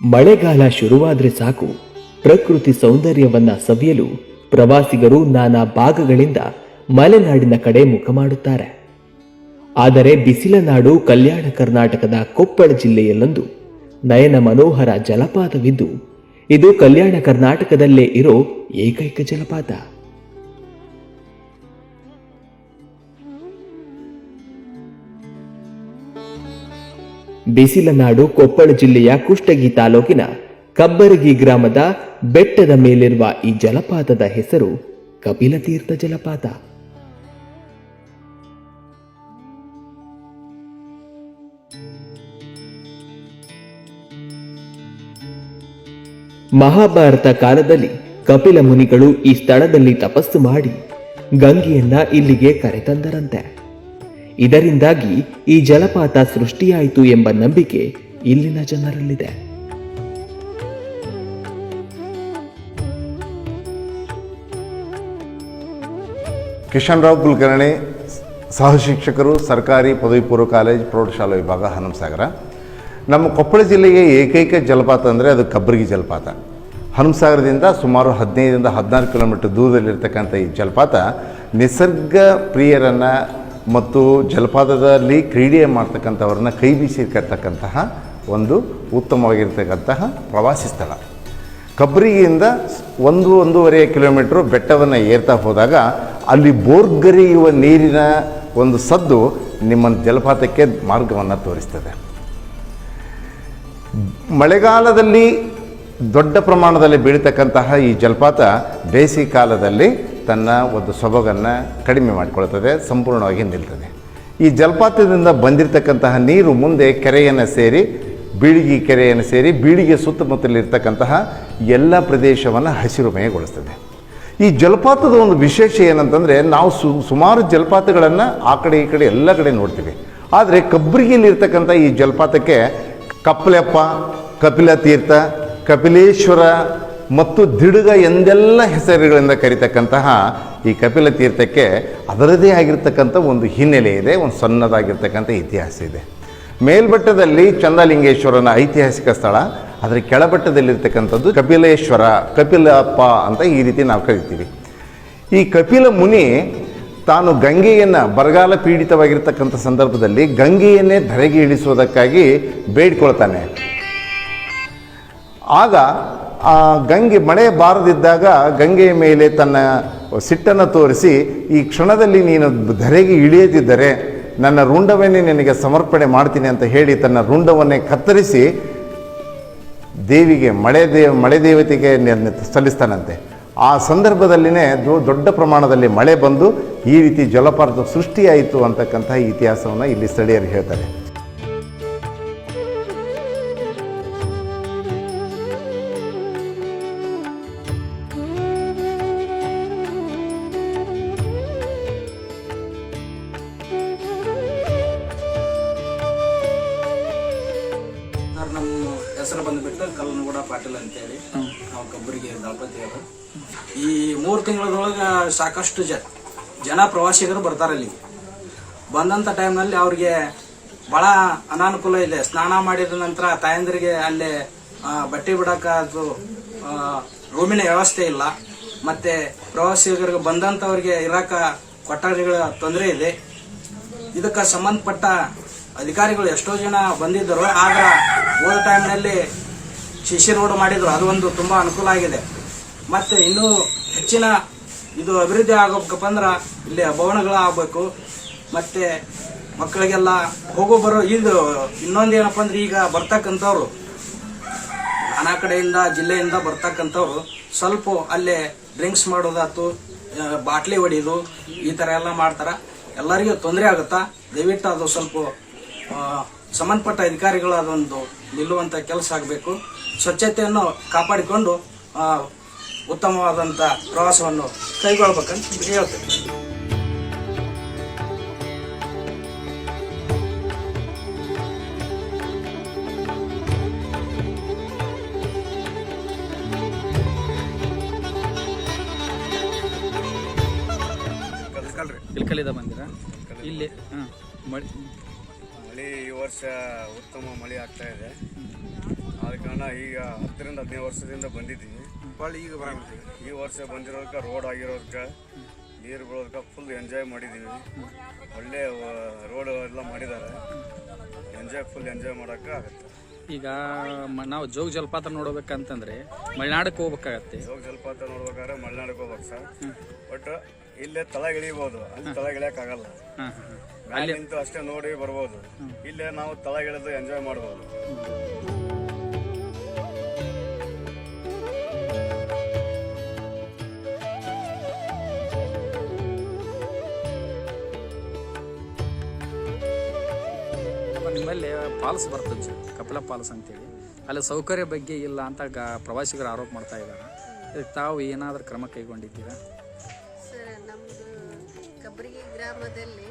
ಮಳೆಗಾಲ ಶುರುವಾದ್ರೆ ಸಾಕು. ಪ್ರಕೃತಿ ಸೌಂದರ್ಯವನ್ನ ಸವಿಯಲು ಪ್ರವಾಸಿಗರು ನಾನಾ ಭಾಗಗಳಿಂದ ಮಲೆನಾಡಿನ ಕಡೆ ಮುಖ ಮಾಡುತ್ತಾರೆ. ಆದರೆ ಬಿಸಿಲ ನಾಡು ಕಲ್ಯಾಣ ಕರ್ನಾಟಕದ ಕೊಪ್ಪಳ ಜಿಲ್ಲೆಯಲ್ಲೊಂದು ನಯನ ಮನೋಹರ ಜಲಪಾತವಿದ್ದು, ಇದು ಕಲ್ಯಾಣ ಕರ್ನಾಟಕದಲ್ಲೇ ಇರೋ ಏಕೈಕ ಜಲಪಾತ. ಬಿಸಿಲ ನಾಡು ಕೊಪ್ಪಳ ಜಿಲ್ಲೆಯ ಕುಷ್ಟಗಿ ತಾಲೂಕಿನ ಕಬ್ಬರಗಿ ಗ್ರಾಮದ ಬೆಟ್ಟದ ಮೇಲಿರುವ ಈ ಜಲಪಾತದ ಹೆಸರು ಕಪಿಲತೀರ್ಥ ಜಲಪಾತ. ಮಹಾಭಾರತ ಕಾಲದಲ್ಲಿ ಕಪಿಲ ಮುನಿಗಳು ಈ ಸ್ಥಳದಲ್ಲಿ ತಪಸ್ಸು ಮಾಡಿ ಗಂಗೆಯನ್ನ ಇಲ್ಲಿಗೆ ಕರೆತಂದರಂತೆ. ಇದರಿಂದಾಗಿ ಈ ಜಲಪಾತ ಸೃಷ್ಟಿಯಾಯಿತು ಎಂಬ ನಂಬಿಕೆ ಇಲ್ಲಿನ ಜನರಲ್ಲಿದೆ. ಕಿಶನ್ ರಾವ್ ಕುಲಕರ್ಣಿ, ಸಹ ಶಿಕ್ಷಕರು, ಸರ್ಕಾರಿ ಪದವಿ ಪೂರ್ವ ಕಾಲೇಜ್, ಪ್ರೌಢಶಾಲಾ ವಿಭಾಗ ಹನುಮಸಾಗರ. ನಮ್ಮ ಕೊಪ್ಪಳ ಜಿಲ್ಲೆಗೆ ಏಕೈಕ ಜಲಪಾತ ಅಂದರೆ ಅದು ಕಬ್ಬರಿಗಿ ಜಲಪಾತ. ಹನುಮಸಾಗರದಿಂದ ಸುಮಾರು ಹದಿನೈದರಿಂದ ಹದಿನಾರು ಕಿಲೋಮೀಟರ್ ದೂರದಲ್ಲಿರ್ತಕ್ಕಂಥ ಈ ಜಲಪಾತ ನಿಸರ್ಗ ಪ್ರಿಯರನ್ನು ಮತ್ತು ಜಲಪಾತದಲ್ಲಿ ಕ್ರೀಡೆ ಮಾಡ್ತಕ್ಕಂಥವ್ರನ್ನ ಕೈ ಬೀಸಿ ಕರ್ತಕ್ಕಂತಹ ಒಂದು ಉತ್ತಮವಾಗಿರ್ತಕ್ಕಂತಹ ಪ್ರವಾಸಿ ಸ್ಥಳ. ಕಬ್ರಿಗಿಯಿಂದ ಒಂದು ಒಂದೂವರೆ ಕಿಲೋಮೀಟ್ರ್ ಬೆಟ್ಟವನ್ನು ಏರ್ತಾ ಹೋದಾಗ ಅಲ್ಲಿ ಬೋರ್ಗರಿಯುವ ನೀರಿನ ಒಂದು ಸದ್ದು ನಿಮ್ಮ ಜಲಪಾತಕ್ಕೆ ಮಾರ್ಗವನ್ನು ತೋರಿಸ್ತದೆ. ಮಳೆಗಾಲದಲ್ಲಿ ದೊಡ್ಡ ಪ್ರಮಾಣದಲ್ಲಿ ಬೀಳತಕ್ಕಂತಹ ಈ ಜಲಪಾತ ಬೇಸಿಗೆ ಕಾಲದಲ್ಲಿ ತನ್ನ ಒಂದು ಸೊಬಗನ್ನು ಕಡಿಮೆ ಮಾಡಿಕೊಳ್ತದೆ, ಸಂಪೂರ್ಣವಾಗಿ ನಿಲ್ತದೆ. ಈ ಜಲಪಾತದಿಂದ ಬಂದಿರತಕ್ಕಂತಹ ನೀರು ಮುಂದೆ ಕೆರೆಯನ್ನು ಸೇರಿ, ಬೀಳಿಗೆ ಕೆರೆಯನ್ನು ಸೇರಿ, ಬೀಳಿಗೆ ಸುತ್ತಮುತ್ತಲಿರ್ತಕ್ಕಂತಹ ಎಲ್ಲ ಪ್ರದೇಶವನ್ನು ಹಸಿರುಮಯಗೊಳಿಸ್ತದೆ. ಈ ಜಲಪಾತದ ಒಂದು ವಿಶೇಷ ಏನಂತಂದರೆ, ನಾವು ಸು, ಸುಮಾರು ಜಲಪಾತಗಳನ್ನು ಆ ಕಡೆ ಈ ಕಡೆ ಎಲ್ಲ ಕಡೆ ನೋಡ್ತೀವಿ. ಆದರೆ ಕಬ್ಬರಿಗೆಯಲ್ಲಿರ್ತಕ್ಕಂಥ ಈ ಜಲಪಾತಕ್ಕೆ ಕಪ್ಪಲೆಪ್ಪ ಕಪಿಲ ತೀರ್ಥ ಕಪಿಲೇಶ್ವರ ಮತ್ತು ದಿಡುಗ ಎಂದೆಲ್ಲ ಹೆಸರುಗಳಿಂದ ಕರಿತಕ್ಕಂತಹ ಈ ಕಪಿಲ ತೀರ್ಥಕ್ಕೆ ಅದರದೇ ಆಗಿರ್ತಕ್ಕಂಥ ಒಂದು ಹಿನ್ನೆಲೆ ಇದೆ, ಒಂದು ಸಣ್ಣದಾಗಿರ್ತಕ್ಕಂಥ ಇತಿಹಾಸ ಇದೆ. ಮೇಲ್ಬಟ್ಟದಲ್ಲಿ ಚಂದಲಿಂಗೇಶ್ವರನ ಐತಿಹಾಸಿಕ ಸ್ಥಳ ಅದರ ಕೆಳಬಟ್ಟದಲ್ಲಿರ್ತಕ್ಕಂಥದ್ದು ಕಪಿಲೇಶ್ವರ, ಕಪಿಲಪ್ಪ ಅಂತ ಈ ರೀತಿ ನಾವು ಕರಿತೀವಿ. ಈ ಕಪಿಲ ಮುನಿ ತಾನು ಗಂಗೆಯನ್ನು ಬರಗಾಲ ಪೀಡಿತವಾಗಿರ್ತಕ್ಕಂಥ ಸಂದರ್ಭದಲ್ಲಿ ಗಂಗೆಯನ್ನೇ ಧರೆಗೆ ಇಳಿಸುವುದಕ್ಕಾಗಿ ಬೇಡ್ಕೊಳ್ತಾನೆ. ಆಗ ಆ ಗಂಗೆ ಮಳೆ ಬಾರದಿದ್ದಾಗ ಗಂಗೆಯ ಮೇಲೆ ತನ್ನ ಸಿಟ್ಟನ್ನು ತೋರಿಸಿ, ಈ ಕ್ಷಣದಲ್ಲಿ ನೀನು ಧರೆಗೆ ಇಳಿಯದಿದ್ದರೆ ನನ್ನ ರುಂಡವನ್ನೇ ನಿನಗೆ ಸಮರ್ಪಣೆ ಮಾಡ್ತೀನಿ ಅಂತ ಹೇಳಿ ತನ್ನ ರುಂಡವನ್ನೇ ಕತ್ತರಿಸಿ ದೇವಿಗೆ, ಮಳೆ ದೇವ, ಮಳೆ ದೇವತೆಗೆ ಸಲ್ಲಿಸ್ತಾನಂತೆ. ಆ ಸಂದರ್ಭದಲ್ಲಿನೇ ದೊಡ್ಡ ಪ್ರಮಾಣದಲ್ಲಿ ಮಳೆ ಬಂದು ಈ ರೀತಿ ಜಲಪಾತ ಸೃಷ್ಟಿಯಾಯಿತು ಅಂತಕ್ಕಂತಹ ಇತಿಹಾಸವನ್ನು ಇಲ್ಲಿ ಸ್ಥಳೀಯರು ಹೇಳ್ತಾರೆ. ಬಂದುಬಿಟ್ಟು ಕಲ್ಲನಗೂಡ ಪಾಟೀಲ್ ಅಂತೇಳಿ ನಾವು ಕಬ್ಬರಿಗೆ ದಳಪತಿಯವರು ಈ ಮೂರು ತಿಂಗಳದೊಳಗೆ ಸಾಕಷ್ಟು ಜ ಜನ ಪ್ರವಾಸಿಗರು ಬರ್ತಾರೆ ಅಲ್ಲಿ ಬಂದಂಥ ಟೈಮ್ನಲ್ಲಿ ಅವ್ರಿಗೆ ಭಾಳ ಅನಾನುಕೂಲ ಇದೆ. ಸ್ನಾನ ಮಾಡಿದ ನಂತರ ತಾಯಂದಿರಿಗೆ ಅಲ್ಲಿ ಬಟ್ಟೆ ಬಿಡಕ್ಕೆ ಅದು ರೂಮಿನ ವ್ಯವಸ್ಥೆ ಇಲ್ಲ. ಮತ್ತೆ ಪ್ರವಾಸಿಗರಿಗೆ ಬಂದಂಥವ್ರಿಗೆ ಇರಾಕ ಕೊಠಡಿಗಳ ತೊಂದರೆ ಇದೆ. ಇದಕ್ಕೆ ಸಂಬಂಧಪಟ್ಟ ಅಧಿಕಾರಿಗಳು ಎಷ್ಟೋ ಜನ ಬಂದಿದ್ದರು. ಆದ್ರೆ ಹೋದ ಟೈಮ್ನಲ್ಲಿ ಶಿಶಿ ರೋಡ್ ಮಾಡಿದ್ರು. ಅದು ಒಂದು ತುಂಬಾ ಅನುಕೂಲ ಆಗಿದೆ. ಮತ್ತೆ ಇನ್ನೂ ಹೆಚ್ಚಿನ ಇದು ಅಭಿವೃದ್ಧಿ ಆಗಬೇಕಪ್ಪ ಅಂದ್ರೆ ಇಲ್ಲಿ ಭವನಗಳು ಆಗಬೇಕು. ಮತ್ತೆ ಮಕ್ಕಳಿಗೆಲ್ಲ ಹೋಗೋ ಬರೋ ಇದು ಇನ್ನೊಂದು ಏನಪ್ಪ ಅಂದ್ರೆ ಈಗ ಬರ್ತಕ್ಕಂಥವ್ರು, ನಾನಾ ಕಡೆಯಿಂದ ಜಿಲ್ಲೆಯಿಂದ ಬರ್ತಕ್ಕಂಥವ್ರು ಸ್ವಲ್ಪ ಅಲ್ಲೇ ಡ್ರಿಂಕ್ಸ್ ಮಾಡೋದಾತು ಬಾಟ್ಲಿ ಹೊಡಿಯೋದು ಈ ಥರ ಎಲ್ಲ ಮಾಡ್ತಾರೆ. ಎಲ್ಲರಿಗೂ ತೊಂದರೆ ಆಗುತ್ತಾ? ದಯವಿಟ್ಟು ಅದು ಸ್ವಲ್ಪ ಸಂಬಂಧಪಟ್ಟ ಅಧಿಕಾರಿಗಳು ಅದೊಂದು ನಿಲ್ಲುವಂಥ ಕೆಲಸ ಆಗಬೇಕು. ಸ್ವಚ್ಛತೆಯನ್ನು ಕಾಪಾಡಿಕೊಂಡು ಉತ್ತಮವಾದಂಥ ಪ್ರವಾಸವನ್ನು ಕೈಗೊಳ್ಬೇಕಂತ ಹೇಳ್ತೇನೆ. ಇಲ್ಕಲ್ಲಿದ ಬಂದಿರ ಇಲ್ಲಿ ಹಾಂ ಮಳೆ ಮಳೆ ಈ ವರ್ಷ ಉತ್ತಮ ಮಳೆ ಆಗ್ತಾ ಇದೆ. ಆದ ಕಾರಣ ಈಗ ಹತ್ತರಿಂದ ಹದಿನೈದು ವರ್ಷದಿಂದ ಬಂದಿದ್ದೀವಿ. ಭಾಳ ಈಗ ಈ ವರ್ಷ ಬಂದಿರೋದಕ್ಕೆ ರೋಡ್ ಆಗಿರೋದಕ್ಕೆ ನೀರು ಬೀಳೋದಕ್ಕೆ ಫುಲ್ ಎಂಜಾಯ್ ಮಾಡಿದ್ದೀವಿ. ಒಳ್ಳೆ ರೋಡ್ ಎಲ್ಲ ಮಾಡಿದ್ದಾರೆ. ಎಂಜಾಯ್ ಫುಲ್ ಎಂಜಾಯ್ ಮಾಡೋಕ್ಕೆ ಆಗುತ್ತೆ. ಈಗ ನಾವು ಜೋಗ ಜಲಪಾತ ನೋಡ್ಬೇಕಂತಂದ್ರೆ ಮಲೆನಾಡಕ್ಕೆ ಹೋಗ್ಬೇಕಾಗತ್ತೆ. ಜೋಗ ಜಲಪಾತ ನೋಡ್ಬೇಕಾದ್ರೆ ಮಲೆನಾಡಕ್ಕೆ ಹೋಗ್ಬೇಕು ಸರ್. ಬಟ್ ಇಲ್ಲೇ ತಳಗೆ ಇಳಿಬೋದು. ಅಲ್ಲಿ ತಳಗೆ ಇಳಿಯೋಕ್ಕಾಗಲ್ಲ. ಅಲ್ಲಿ ನಿಂತು ಅಷ್ಟೇ ನೋಡಿ ಬರ್ಬೋದು. ಇಲ್ಲೇ ನಾವು ತಳಗಿಳಿದು ಇಳಿದು ಎಂಜಾಯ್ ಮಾಡ್ಬೋದು. ನಿಮ್ಮಲ್ಲಿ ಪಾಲಸ್ ಬರ್ತದೆ ಕಪಿಲ ಪಾಲ್ಸ್ ಅಂತೇಳಿ. ಅಲ್ಲಿ ಸೌಕರ್ಯ ಬಗ್ಗೆ ಇಲ್ಲ ಅಂತ ಗ ಪ್ರವಾಸಿಗರು ಆರೋಪ ಮಾಡ್ತಾ ಇದ್ದಾರೆ. ತಾವು ಏನಾದರೂ ಕ್ರಮ ಕೈಗೊಂಡಿದ್ದೀರಾ? ಕಬ್ರಗಿ ಗ್ರಾಮದಲ್ಲಿ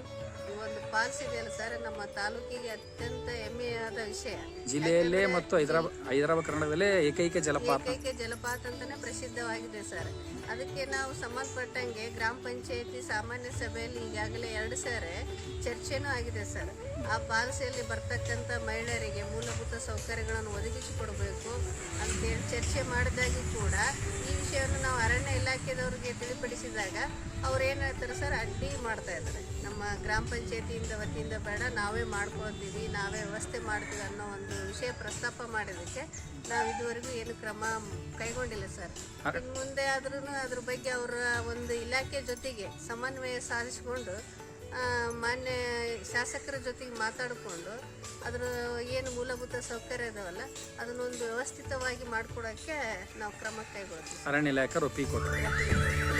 ಒಂದು ಫಾಲ್ಸ್ ಇದೆಯಲ್ಲ ಸರ್ ನಮ್ಮ ತಾಲೂಕಿಗೆ ಅತ್ಯಂತ ಹೆಮ್ಮೆಯಾದ ವಿಷಯ. ಜಿಲ್ಲೆಯಲ್ಲೇ ಮತ್ತು ಹೈದರಾಬಾದ್ ಹೈದರಾಬಾದ್ ಕರ್ನಾಟಕದಲ್ಲೇ ಏಕೈಕ ಜಲಪಾತ. ಏಕೈಕ ಜಲಪಾತ ಅಂತಾನೆ ಪ್ರಸಿದ್ಧವಾಗಿದೆ ಸರ್. ಅದಕ್ಕೆ ನಾವು ಸಂಬಂಧಪಟ್ಟಂಗೆ ಗ್ರಾಮ ಪಂಚಾಯತಿ ಸಾಮಾನ್ಯ ಸಭೆಯಲ್ಲಿ ಈಗಾಗಲೇ ಎರಡು ಸಾರಿ ಚರ್ಚೆನೂ ಆಗಿದೆ ಸರ್. ಆ ಪಾಲಿಸಿಯಲ್ಲಿ ಬರ್ತಕ್ಕಂಥ ಮಹಿಳೆಯರಿಗೆ ಮೂಲಭೂತ ಸೌಕರ್ಯಗಳನ್ನು ಒದಗಿಸಿಕೊಡಬೇಕು ಅಂತೇಳಿ ಚರ್ಚೆ ಮಾಡಿದಾಗಿ ಕೂಡ ಈ ವಿಷಯವನ್ನು ನಾವು ಅರಣ್ಯ ಇಲಾಖೆದವ್ರಿಗೆ ತಿಳಿಪಡಿಸಿದಾಗ ಅವ್ರು ಏನು ಹೇಳ್ತಾರೆ ಸರ್ ಅಡ್ಡಿ ಮಾಡ್ತಾ ಇದ್ದಾರೆ. ನಮ್ಮ ಗ್ರಾಮ ಪಂಚಾಯತಿಯಿಂದ ವತಿಯಿಂದ ಬೇಡ, ನಾವೇ ಮಾಡ್ಕೊಳ್ತೀವಿ, ನಾವೇ ವ್ಯವಸ್ಥೆ ಮಾಡ್ತೀವಿ ಅನ್ನೋ ಒಂದು ವಿಷಯ ಪ್ರಸ್ತಾಪ ಮಾಡಿದ್ದಕ್ಕೆ ನಾವು ಇದುವರೆಗೂ ಏನು ಕ್ರಮ ಕೈಗೊಂಡಿಲ್ಲ ಸರ್. ಮುಂದೆ ಆದ್ರೂ ಅದ್ರ ಬಗ್ಗೆ ಅವರ ಒಂದು ಇಲಾಖೆ ಜೊತೆಗೆ ಸಮನ್ವಯ ಸಾಧಿಸಿಕೊಂಡು ಮಾನ್ಯ ಶಾಸಕರ ಜೊತೆಗೆ ಮಾತಾಡಿಕೊಂಡು ಅದರ ಏನು ಮೂಲಭೂತ ಸೌಕರ್ಯ ಇದಾವಲ್ಲ, ಅದನ್ನೊಂದು ವ್ಯವಸ್ಥಿತವಾಗಿ ಮಾಡಿಕೊಡೋಕ್ಕೆ ನಾವು ಕ್ರಮ ಕೈಗೊಳ್ತೀವಿ. ಅರಣ್ಯ ಇಲಾಖೆ ಒಪ್ಪಿಗೆ ಕೊಟ್ಟರು